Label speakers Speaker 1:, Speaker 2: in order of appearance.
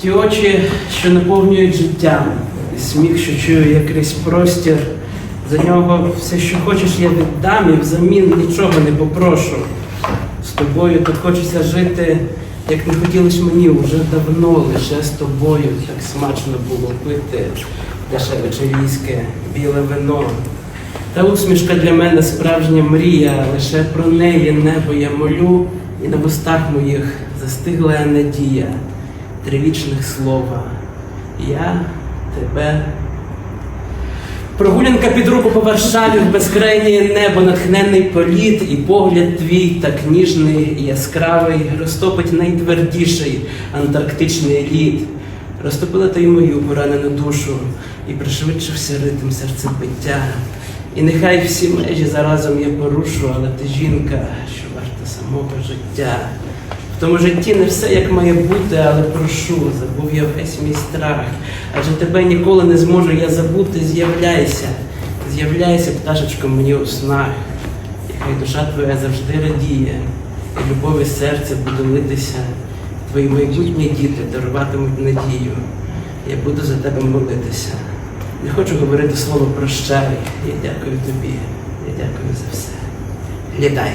Speaker 1: Ті очі, що наповнюють життям, і сміх, що чую як крізь простір. За нього все, що хочеш, я віддам, і взамін нічого не попрошу. З тобою так хочеться жити, як не хотілось мені вже давно, лише з тобою так смачно було пити дешеве чилійське, біле вино. Та усмішка для мене справжня мрія, лише про неї небо я молю, і на вустах моїх застигла надія, три вічних слова. Я тебе. Прогулянка під руку по Варшаві в безкрайнє небо, натхненний політ, і погляд твій так ніжний і яскравий, розтопить найтвердіший антарктичний лід. Розтопила ти й мою поранену душу, і пришвидшився ритм серцебиття. І нехай всі межі заразом я порушу, але ти жінка, що варта самого життя. Тому житті не все як має бути, але прошу, забув я весь мій страх. Адже тебе ніколи не зможу я забути, з'являйся, з'являйся, пташечко, мені у снах. І хай душа твоя завжди радіє, і любові серце буде литися. Твої майбутні діти даруватимуть надію. Я буду за тебе молитися. Не хочу говорити слово прощай. Я дякую тобі. Я дякую за все. Літай.